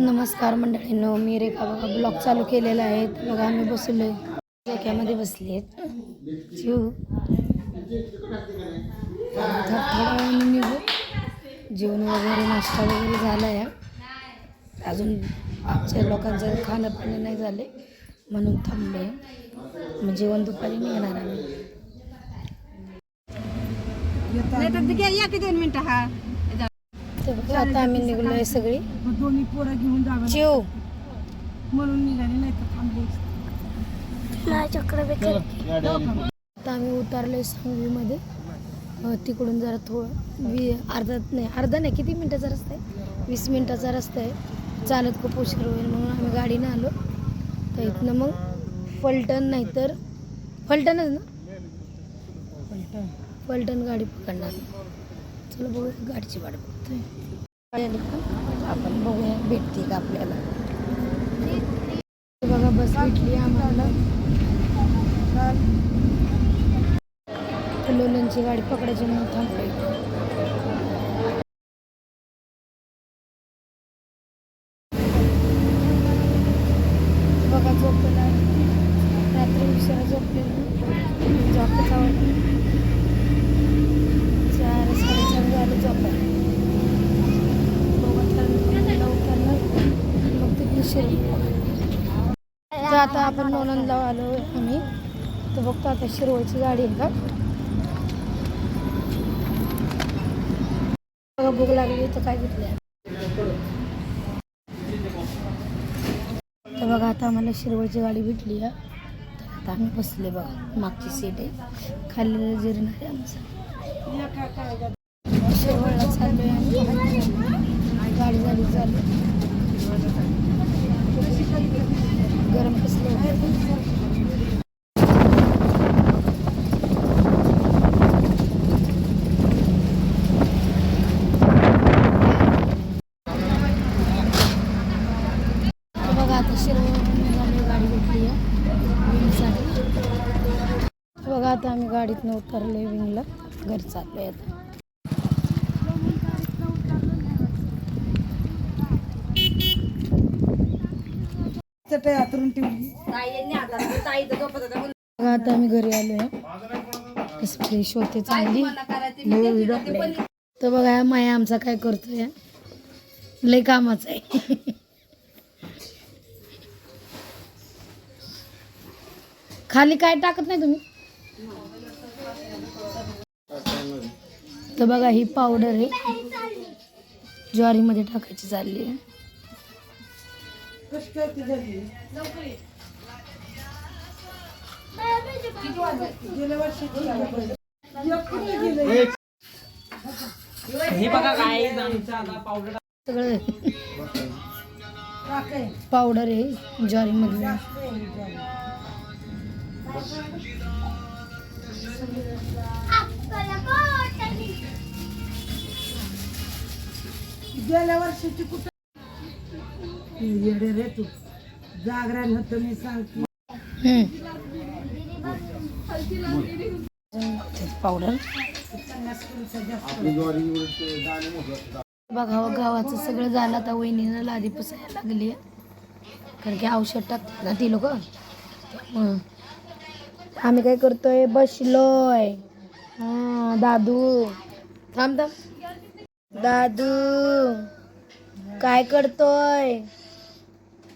नमस्कार मंडळींनो मी रेखा बघा ब्लॉग चालू केलेला आहे. तर बघा आम्ही बसलोय. झोक्यामध्ये बसले आहेत जीव निघू. जेवण वगैरे नाश्ता वगैरे झाला आहे अजून आमच्या लोकांचं खाणं पिणं नाही झाले म्हणून थांबले मग जेवण दुपारी निघणार आम्ही. या की दोन मिनिटं हा. बघा आता आम्ही निघलोय सगळी. दोन्ही पोरं घेऊन जावं जीव. म्हणून निघाले नाही तर थांबले. आता आम्ही उतरलोय सांगवीमध्ये अं, तिकडून जरा थोडं वी अर्धा नाही अर्धा नाही किती मिनटाचा रस्ता आहे? वीस मिनटाचा रस्ता आहे. चालत खूप उशीर होईल म्हणून आम्ही गाडीनं आलो. तर इथनं मग फलटण नाही तर फलटणच ना? फलटण गाडी पकडणार. चला बघूया गाडीची वाट बघतोय. आपण बघूया भेटते का आपल्याला. बघा बस भेटली आम्हाला. लोलनची गाडी पकडायची म्हणून थांबलो बघा झोपला रात्री उशिरा झोपलेला. म्हणजे झोपत आवडली. मग तर आता आपण नोनंदला आलो आम्ही. तर बघतो आता शिरवळची गाडी आहे का? बघा भूक लागली तर काय घेतलं तर बघा आता आम्हाला शिरवळची गाडी भेटली आहे. तर आता आम्ही बसले बघा मागची सीट आहे. खाल्लेलं जिरणार आहे आमचं. शिरवळला चाललोय आम्ही. गाडी झाली चालू गरम कसलं बघा आता गाडी आहे बघा आता आम्ही गाडीतनं उतरले विंगला घरी चाललो आहे आता. हातरून ठेवली. बघा आता आम्ही घरी आलो आहे कसं फ्रेश होते चांगली. तर बघा माया आमचा काय करतोय. लय कामाचा आहे. खाली काय टाकत नाही तुम्ही? तर बघा ही पावडर आहे. ज्वारीमध्ये टाकायची चालली आहे. कशी करते झाली? गेल्या वर्षी गेले. सगळं काय पावडर आहे ज्वारीमधली गेल्या वर्षीची कुठं येडे रे तू. जागरण होतं मी पावडर. बघा हो, गावाचं सगळं झालं आता. वहिनीनं लादी पुसायला लागली कारण की औषध टाकतात ना ती लोक. आम्ही काय करतोय? बसलोय. हा दादू. थांब थांब. दादू काय करतोय?